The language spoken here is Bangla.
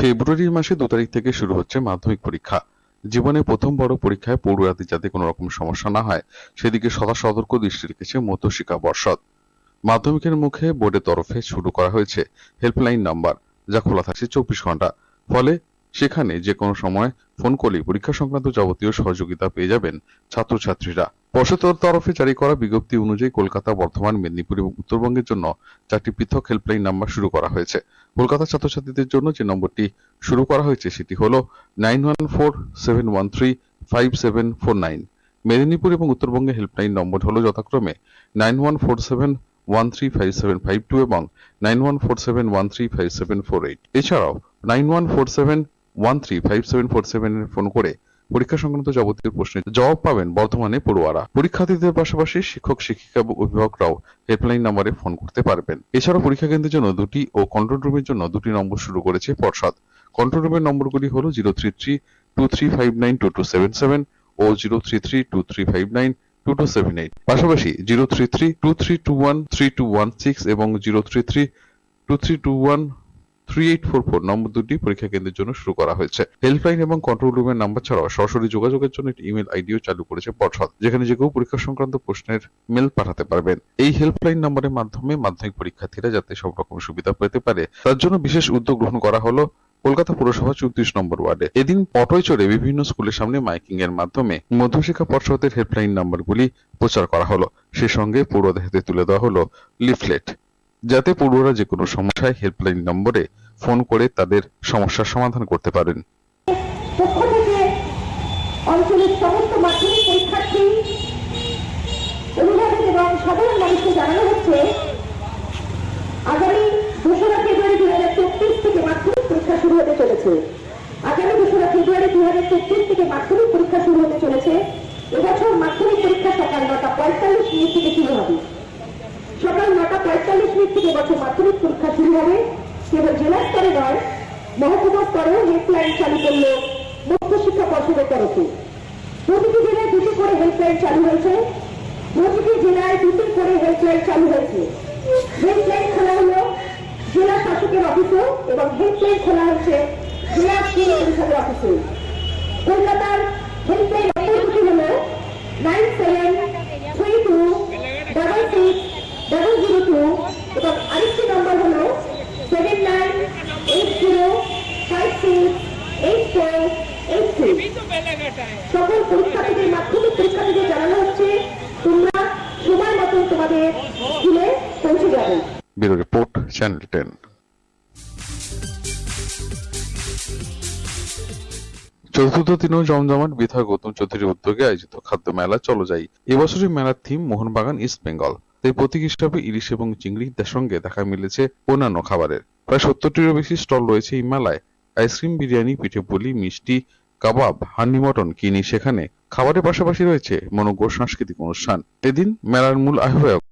ফেব্রুয়ারি মাসে দু তারিখ থেকে শুরু হচ্ছে মাধ্যমিক পরীক্ষা। জীবনে প্রথম বড় পরীক্ষায় পড়ুয়াদের যাতে কোনো রকম সমস্যা না হয়, সেদিকে সদা সতর্ক দৃষ্টি রেখেছে মধ্যশিক্ষা পর্ষদ। মাধ্যমিকের মুখে বোর্ডের তরফে শুরু করা হয়েছে হেল্পলাইন নাম্বার, যা খোলা থাকছে চব্বিশ ঘণ্টা। ফলে সেখানে যে কোনো সময় ফোন করলেই পরীক্ষা সংক্রান্ত যাবতীয় সহযোগিতা পেয়ে যাবেন ছাত্রছাত্রীরা। পর্ষদের তরফে জারি করা বিজ্ঞপ্তি অনুযায়ী কলকাতা, বর্ধমান, মেদিনীপুর এবং উত্তরবঙ্গের জন্য চারটি পৃথক হেল্পলাইন নাম্বার শুরু করা হয়েছে। কলকাতার ছাত্রছাত্রীদের জন্য যে নম্বরটি শুরু করা হয়েছে সেটি হল nine one four seven one three five seven four nine Medinipur এবং উত্তরবঙ্গের হেল্পলাইন নম্বর হল যথাক্রমে nine one four seven one three five seven five two এবং nine one four seven one three five seven four eight এছাড়াও nine one four seven one three five seven four seven phone করে পরীক্ষা সংক্রান্ত যাবতীয় প্রশ্নের জবাব পাবেন বর্তমানে পড়ুয়ারা। পরীক্ষার্থীদের পাশাপাশি শিক্ষক, শিক্ষিকা এবং অভিভাবকরাও হেল্পলাইন নাম্বারে ফোন করতে পারবেন। এছাড়াও পরীক্ষা কেন্দ্রের জন্য দুটি ও কন্ট্রোল রুমের জন্য দুটি নম্বর শুরু করেছে পর্ষদ। কন্ট্রোল রুমের নম্বরগুলি হল zero three three two three five nine two two seven seven ও zero three three two three five nine two two seven eight পাশাপাশি zero three three two three two one three two one six এবং zero three three two three two one three eight four four number দুটি পরীক্ষা কেন্দ্রের জন্য শুরু করা হয়েছে। হেল্পলাইন এবং কন্ট্রোল রুমের নাম্বার ছাড়াও সরাসরি যোগাযোগের জন্য একটি ইমেল আইডিও চালু করেছে পর্ষদ, যেখানে যে কেউ পরীক্ষা সংক্রান্ত প্রশ্নের মেল পাঠাতে পারবেন। এই হেল্পলাইন নম্বরের মাধ্যমে মাধ্যমিক পরীক্ষার্থীরা যাতে সব রকম সুবিধা পেতে পারে, তার জন্য বিশেষ উদ্যোগ গ্রহণ করা হলো কলকাতা পুরসভা চৌত্রিশ নম্বর ওয়ার্ডে। এদিন অটোয় চড়ে বিভিন্ন স্কুলের সামনে মাইকিং এর মাধ্যমে মধ্যশিক্ষা পর্ষদের হেল্পলাইন নাম্বারগুলি প্রচার করা হলো। সে সঙ্গে পড়ুয়াদের হাতে তুলে দেওয়া হলো লিফলেট যাতে পড়ুয়ারা যে কোনো সমস্যায় হেল্পলাইন নম্বরে ফোন করে তাদের সমস্যার সমাধান করতে পারেন। আগামী দোসরা ফেব্রুয়ারি দুই হাজার চব্বিশ থেকে মাধ্যমিক পরীক্ষা শুরু হতে চলেছে। এবছর মাধ্যমিক পরীক্ষা সকাল নটা পঁয়তাল্লিশ মিনিট থেকে শুরু হবে সকাল নটা পঁয়তাল্লিশ থেকে মাধ্যমিক পরীক্ষা শুরু হবে। কেবল জেলা স্তরে নয়, মহকুমা স্তরেও হেল্পলাইন চালু করল মুখ্য শিক্ষা পর্ষদের তরফে। প্রতিটি জেলায় দুটি করে হেল্পলাইন চালু হয়েছে। প্রতিটি জেলায় দুটি করে হেল্পলাইন চালু হয়েছে। হেল্পলাইন খোলা হলো জেলা শাসকের অফিসে এবং হেল্পলাইন খোলা হচ্ছে জেলা স্কুল পরিষদের অফিসে কলকাতার হেল্পলাইন নম্বর দুটি হলো nine seven three two double six double zero two এবং আরেকটি নম্বর হলো seven nine eight zero five six eight four eight three চতুর্থ দিনও জমজমাট বিধায়ক গৌতম চৌধুরীর উদ্যোগে আয়োজিত খাদ্য মেলা চলো যাই। এবছরের মেলার থিম মোহনবাগান ইস্ট বেঙ্গল তাই প্রতীক হিসাবে ইলিশ এবং চিংড়ির সঙ্গে দেখা মিলেছে অন্যান্য খাবারের। প্রায় সত্তরটিরও বেশি স্টল রয়েছে এই মেলায়। আইসক্রিম, বিরিয়ানি, পিঠে পুলি, মিষ্টি কাবাব, হান্ডি, মটন, কিনি, সেখানে খাবারের পাশাপাশি রয়েছে মনোজ্ঞ সাংস্কৃতিক অনুষ্ঠান। এদিন মেলার মূল আহ্বায়ক